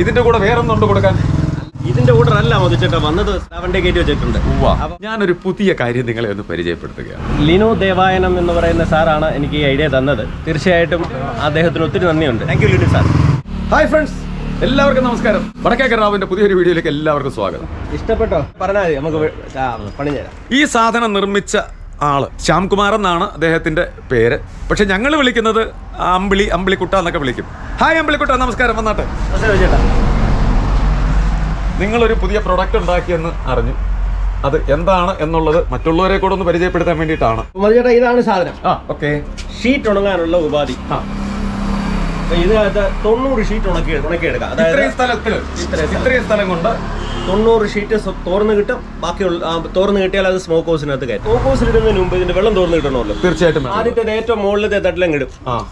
ഇതിന്റെ കൂടെ വേറെ ഒന്നും കൊടുക്കാൻ? ഇതിന്റെ ഓർഡർ അല്ല മധുച്ചേട്ടാ വന്നത് അവന്റെ ഗേറ്റ് വെച്ചിട്ടുണ്ട്. ഞാനൊരു പുതിയ കാര്യം നിങ്ങളെ ഒന്ന് പരിചയപ്പെടുത്തുകയാണ്. ലിനു ദേവായനം എന്ന് പറയുന്ന സാറാണ് എനിക്ക് ഈ ഐഡിയ തന്നത്. തീർച്ചയായിട്ടും അദ്ദേഹത്തിന് ഒത്തിരി നന്ദിയുണ്ട്. Thank you Linu sir hi friends എല്ലാവർക്കും നമസ്കാരം. വടക്കേക്കർ റാവിന്റെ പുതിയൊരു വീഡിയോയിലേക്ക് എല്ലാവർക്കും സ്വാഗതം. ഇഷ്ടപ്പെട്ടോ? പറഞ്ഞാൽ മതി നമുക്ക് പണി തരാം ഈ സാധനം നിർമ്മിച്ച ആൾ. ശ്യാംകുമാർ എന്നാണ് അദ്ദേഹത്തിന്റെ പേര്. പക്ഷെ ഞങ്ങൾ വിളിക്കുന്നത് അമ്പിളി അമ്പിളിക്കുട്ട എന്നൊക്കെ വിളിക്കും. ഹായ് അമ്പിളിക്കുട്ട നമസ്കാരം വന്നാട്ടെ. നിങ്ങളൊരു പുതിയ പ്രൊഡക്റ്റ് ഉണ്ടാക്കിയെന്ന് അറിഞ്ഞു. അത് എന്താണ് എന്നുള്ളത് മറ്റുള്ളവരെ കൂടെ ഒന്ന് പരിചയപ്പെടുത്താൻ വേണ്ടിയിട്ടാണ്. ഇതാണ് സാധനം. ആ ഓക്കെ. ഷീറ്റ് ഉണങ്ങാനുള്ള ഉപാധി. ആ. ഇതിനകത്ത് തൊണ്ണൂറ് ഷീറ്റ് ഉണക്കി ഉണക്കിയെടുക്കാം. അതായത് ഇത്രയും സ്ഥലത്തിൽ ഇത്രയും സ്ഥലം. ഇത്രയും സ്ഥലം കൊണ്ട് തൊണ്ണൂറ് ഷീറ്റ് തോർന്ന് കിട്ടും. ബാക്കിയുള്ള തോർന്ന് കിട്ടിയാൽ അത് സ്മോക്ക് ഹൗസിനകത്ത് കയറ്റും. സ്മോക്ക് ഹൗസിൽ ഇടുന്നതിന് മുമ്പ് ഇതിന്റെ വെള്ളം തോർന്ന് കിട്ടണമല്ലോ. തീർച്ചയായിട്ടും. ആദ്യത്തെ ഏറ്റവും മുകളിലത്തെ തട്ടിലും കിടും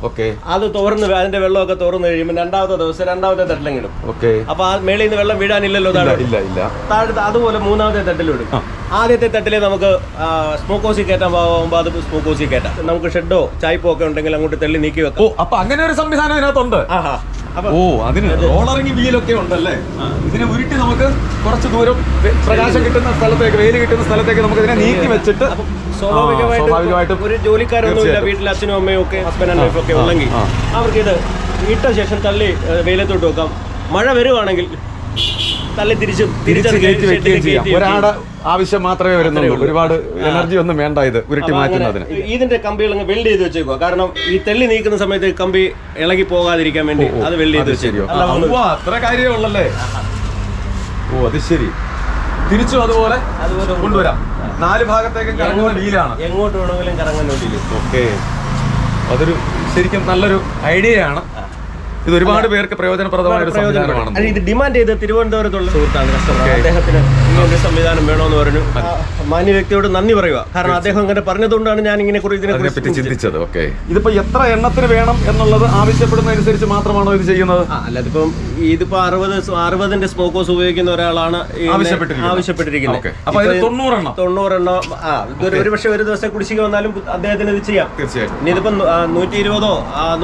ഓക്കെ അത് തോർന്ന് അതിന്റെ വെള്ളമൊക്കെ തോർന്ന് കഴിയുമ്പോൾ രണ്ടാമത്തെ ദിവസം രണ്ടാമത്തെ തട്ടിലും കിടും ഓക്കെ അപ്പൊ ആ മേളിൽ നിന്ന് വെള്ളം വീഴാനില്ലല്ലോ ഇല്ല ഇല്ല താഴത്തെ അതുപോലെ മൂന്നാമത്തെ തട്ടിലും ഇടും. ആദ്യത്തെ തട്ടിലെ നമുക്ക് സ്മോക്ക് ഹൗസിൽ കയറ്റാൻ പോകുമ്പോൾ അത് സ്മോക്ക് ഹൗസിൽ കയറ്റാം. നമുക്ക് ഷെഡോ ചായ്പോ ഒക്കെ ഉണ്ടെങ്കിൽ അങ്ങോട്ട് തള്ളി നീക്കി വെക്കാം. അപ്പൊ അങ്ങനെ ഒരു സംവിധാനം ഇതിനകത്തുണ്ട്. ഓ അതിന് റോളറിങ് വീലൊക്കെ ഉണ്ടല്ലേ? ഇതിനെ ഉരുട്ടി നമുക്ക് കുറച്ച് ദൂരം പ്രകാശം കിട്ടുന്ന സ്ഥലത്തേക്ക് വെയിൽ കിട്ടുന്ന സ്ഥലത്തേക്ക് നമുക്ക് ഇതിനെ നീക്കി വെച്ചിട്ട് സ്വാഭാവികമായിട്ടും ഒരു ജോലിക്കാരൊന്നുമില്ല വീട്ടിലെ അച്ഛനും അമ്മയും ഒക്കെ ഹസ്ബൻഡ് ആൻഡ് വൈഫൊക്കെ ഉള്ളെങ്കിൽ. അവർക്ക് ഇത് ഇട്ട ശേഷം തള്ളി വെയിലത്തോട്ട് വെക്കാം. മഴ വരുവാണെങ്കിൽ തള്ളി തിരിച്ച് ചെയ്യാം. ഒരാടെ ആവശ്യം മാത്രമേ വരുന്നുള്ളൂ. ഒരുപാട് എനർജി ഒന്നും വേണ്ട ഇത് ഉരുട്ടി മാറ്റുന്നതിന് ഇതിന്റെ കമ്പികൾ അങ്ങ് വെൽഡ് ചെയ്ത് വെച്ചേക്കുക കാരണം ഈ തെള്ളി നീക്കുന്ന സമയത്ത് കമ്പി ഇളകി പോകാതിരിക്കാൻ വേണ്ടി അത് വെൽഡ് ചെയ്ത് വെച്ചേക്കും അത്ര കാര്യമേ ഉള്ളല്ലേ? ഓ അത് ശരി. തിരിച്ചു അതുപോലെ അതുപോലെ കൊണ്ടുവരാം. നാല് ഭാഗത്തേക്കും കറങ്ങുന്ന ഡീലാണ് എങ്ങോട്ട് വേണമെങ്കിലും കറങ്ങുന്ന വേണ്ടിയില്ല ഓക്കെ. അതൊരു ശരിക്കും നല്ലൊരു ഐഡിയയാണ്. ഇത് ഒരുപാട് പേർക്ക് പ്രയോജനപ്രദമായ ഒരു സംവിധാനമാണ് ഇത് ഡിമാൻഡ് ചെയ്ത് തിരുവനന്തപുരത്തുള്ള സുഹൃത്താണ് കസ്റ്റമർ അദ്ദേഹത്തിന് ഇങ്ങനെ ഒരു സംവിധാനം വേണമെന്ന് പറഞ്ഞു മാന്യ വ്യക്തിയോട് നന്ദി പറയുക. കാരണം അദ്ദേഹം അങ്ങനെ പറഞ്ഞതുകൊണ്ടാണ് ഞാൻ ഇങ്ങനെ കുറിച്ച് ഇതിനെ പറ്റി ചിന്തിച്ചത്. ഓക്കെ ഇതിപ്പോ എത്ര എണ്ണത്തിന് വേണം എന്നുള്ളത് ആവശ്യപ്പെടുന്നതനുസരിച്ച് മാത്രമാണോ ഇത് ചെയ്യുന്നത്? ആ അല്ല ഇതിപ്പം അറുപത് അറുപതിന്റെ സ്മോക്കോസ് ഉപയോഗിക്കുന്ന ഒരാളാണ് ആവശ്യപ്പെട്ടിരിക്കുന്നത്. തൊണ്ണൂറെണ്ണം. തൊണ്ണൂറെണ്ണം ആ ഒരു പക്ഷേ ഒരു ദിവസം കുടിശ്ശിക വന്നാലും അദ്ദേഹത്തിന് ഇത് ചെയ്യാം. തീർച്ചയായിട്ടും. ഇനി ഇതിപ്പം നൂറ്റി ഇരുപതോ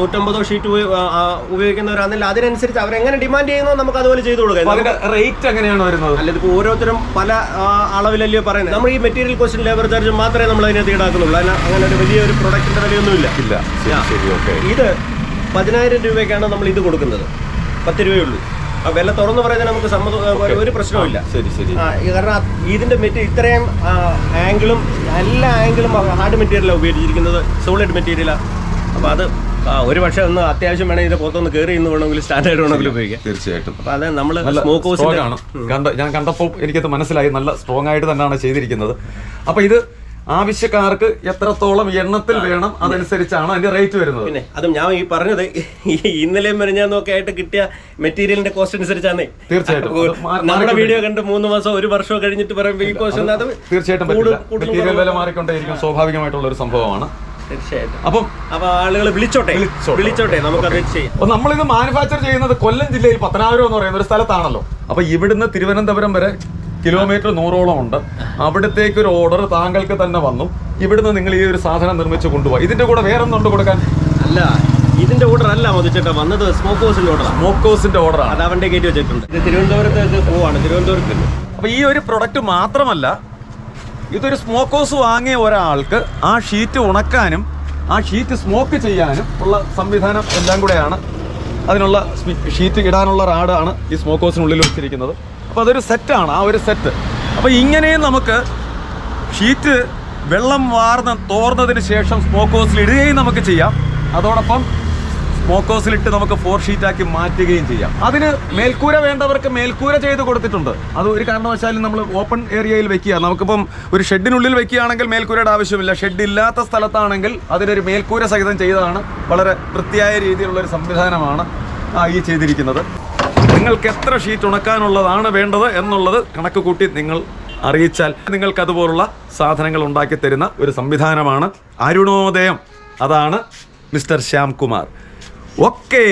നൂറ്റമ്പതോ ഷീറ്റ് ഉപയോഗിക്കുന്നവരാണെങ്കിൽ അതിനനുസരിച്ച് അവരെങ്ങനെ ഡിമാൻഡ് ചെയ്യുന്നോ നമുക്ക് അതുപോലെ ചെയ്തു കൊടുക്കാം. അതിന്റെ റേറ്റ് എങ്ങനെയാണ് വരുന്നത്? അല്ല ഇതിപ്പോ ഓരോരുത്തരും പല അളവിലല്ലേ പറയുന്നത്? നമ്മൾ ഈ മെറ്റീരിയൽ കോസ്റ്റും ലേബർ ചാർജ് മാത്രമേ നമ്മൾ അതിനകത്ത് ഈടാക്കുന്നുള്ളൂ. അതിന് അങ്ങനെ ഒരു വലിയ ഒരു പ്രൊഡക്റ്റിന്റെ വിലയൊന്നുമില്ല. ഇല്ല. ശരി ശരി ഓക്കെ ഇത് പതിനായിരം രൂപയ്ക്കാണ് നമ്മൾ ഇത് കൊടുക്കുന്നത്. പത്ത് രൂപയുള്ളൂ ആ വില തുറന്നു പറയുന്നത് നമുക്ക് സമ്മതം ഒരു- പ്രശ്നമില്ല പ്രശ്നവുമില്ല ശരി ശരി. കാരണം ഇതിന്റെ മെറ്റീരിയൽ ഇത്രയും ആംഗിളും എല്ലാ ആംഗിളും ഹാർഡ് മെറ്റീരിയലാണ് ഉപയോഗിച്ചിരിക്കുന്നത്. സോളിഡ് മെറ്റീരിയലാണ് അപ്പോൾ അത് ഒരു പക്ഷേ ഒന്ന് അത്യാവശ്യം വേണമെങ്കിൽ ഇത് പുറത്തൊന്ന് കയറി ഇന്ന് വേണമെങ്കിൽ സ്റ്റാൻഡേർഡ് വേണമെങ്കിൽ ഉപയോഗിക്കാം. തീർച്ചയായിട്ടും. അപ്പൊ അത് നമ്മൾ സ്മോക്ക് സ്ട്രോങ് ഹൗസിന്റെ ആണ്. കണ്ട ഞാൻ കണ്ടപ്പോൾ എനിക്കത് മനസ്സിലായി. നല്ല സ്ട്രോങ് ആയിട്ട് തന്നെയാണ് ചെയ്തിരിക്കുന്നത്. അപ്പൊ ഇത് ആവശ്യക്കാർക്ക് എത്രത്തോളം എണ്ണത്തിൽ വേണം അതനുസരിച്ചാണ് അതിന്റെ റേറ്റ് വരുന്നത്. പിന്നെ അതും ഞാൻ ഈ പറഞ്ഞത് ഇന്നലെ ഇന്നലെയും മെനഞ്ഞാന്നും ഒക്കെ ആയിട്ട് കിട്ടിയ മെറ്റീരിയലിന്റെ കോസ്റ്റ് അനുസരിച്ചാണ് തീർച്ചയായിട്ടും. നമ്മുടെ വീഡിയോ കണ്ട് മൂന്ന് മാസം ഒരു വർഷം കഴിഞ്ഞിട്ട് പറയുമ്പോൾ ഈ കോസ്റ്റ് തീർച്ചയായിട്ടും മെറ്റീരിയൽ വില മാറിക്കൊണ്ടേയിരിക്കും. സ്വാഭാവികമായിട്ടുള്ള ഒരു സംഭവമാണ്. തീർച്ചയായിട്ടും. അപ്പം അപ്പൊ ആളുകൾ വിളിച്ചോട്ടെ? വിളിച്ചോട്ടെ. നമുക്കത് ചെയ്യാം. അപ്പൊ നമ്മളിത് മാനുഫാക്ചർ ചെയ്യുന്നത് കൊല്ലം ജില്ലയിൽ പത്തനാപുരം എന്ന് പറയുന്ന ഒരു സ്ഥലത്താണല്ലോ. അപ്പൊ ഇവിടുന്ന് തിരുവനന്തപുരം വരെ കിലോമീറ്റർ നൂറോളം ഉണ്ട്. അവിടത്തേക്ക് ഒരു ഓർഡർ താങ്കൾക്ക് തന്നെ വന്നു. ഇവിടുന്ന് നിങ്ങൾ ഈ ഒരു സാധനം നിർമ്മിച്ച് കൊണ്ടുപോകാം ഇതിന്റെ കൂടെ വേറെ ഒന്നുണ്ട് കൊടുക്കാൻ? അല്ല ഇതിന്റെ ഓർഡർ അല്ല മതിച്ചേട്ടാ വന്നത് സ്മോക്ക് ഹൗസിന്റെ ഓർഡർ ഓർഡറാണ് ഹൗസിന്റെ ഓർഡറാണ് അത് അവന്റെ കയറ്റി വെച്ചിട്ടുണ്ട്. ഇത് തിരുവനന്തപുരത്തേക്ക് പോവാണ്. തിരുവനന്തപുരത്ത് അപ്പൊ ഈ ഒരു പ്രൊഡക്റ്റ് മാത്രമല്ല ഇതൊരു സ്മോക്ക് ഹൗസ് വാങ്ങിയ ഒരാൾക്ക് ആ ഷീറ്റ് ഉണക്കാനും ആ ഷീറ്റ് സ്മോക്ക് ചെയ്യാനും ഉള്ള സംവിധാനം എല്ലാം കൂടെയാണ് അതിനുള്ള ഷീറ്റ് ഇടാനുള്ള റാഡാണ് ഈ സ്മോക്ക് ഹൗസിനുള്ളിൽ വെച്ചിരിക്കുന്നത്. അപ്പോൾ അതൊരു സെറ്റാണ് ആ ഒരു സെറ്റ് അപ്പോൾ ഇങ്ങനെയും നമുക്ക് ഷീറ്റ് വെള്ളം വാർന്ന് തോർന്നതിന് ശേഷം സ്മോക്ക് ഹൗസിൽ ഇടുകയും നമുക്ക് ചെയ്യാം. അതോടൊപ്പം സ്മോക്ക് ഹൗസിലിട്ട് നമുക്ക് ഫോർ ഷീറ്റാക്കി മാറ്റുകയും ചെയ്യാം. അതിന് മേൽക്കൂര വേണ്ടവർക്ക് മേൽക്കൂര ചെയ്ത് കൊടുത്തിട്ടുണ്ട്. അത് ഒരു കാരണവശാലും നമ്മൾ ഓപ്പൺ ഏരിയയിൽ വെക്കുക നമുക്കിപ്പം ഒരു ഷെഡിനുള്ളിൽ വെക്കുകയാണെങ്കിൽ മേൽക്കൂരയുടെ ആവശ്യമില്ല. ഷെഡ് ഇല്ലാത്ത സ്ഥലത്താണെങ്കിൽ അതിനൊരു മേൽക്കൂര സഹിതം ചെയ്തതാണ്. വളരെ വൃത്തിയായ രീതിയിലുള്ള ഒരു സംവിധാനമാണ് ഈ ചെയ്തിരിക്കുന്നത്. നിങ്ങൾക്ക് എത്ര ഷീറ്റ് ഉണക്കാനുള്ളതാണ് വേണ്ടത് എന്നുള്ളത് കണക്ക് കൂട്ടി നിങ്ങൾ അറിയിച്ചാൽ നിങ്ങൾക്ക് അതുപോലുള്ള സാധനങ്ങൾ ഉണ്ടാക്കി തരുന്ന ഒരു സംവിധാനമാണ് അരുണോദയം അതാണ് മിസ്റ്റർ ശ്യാം കുമാർ ഓക്കേ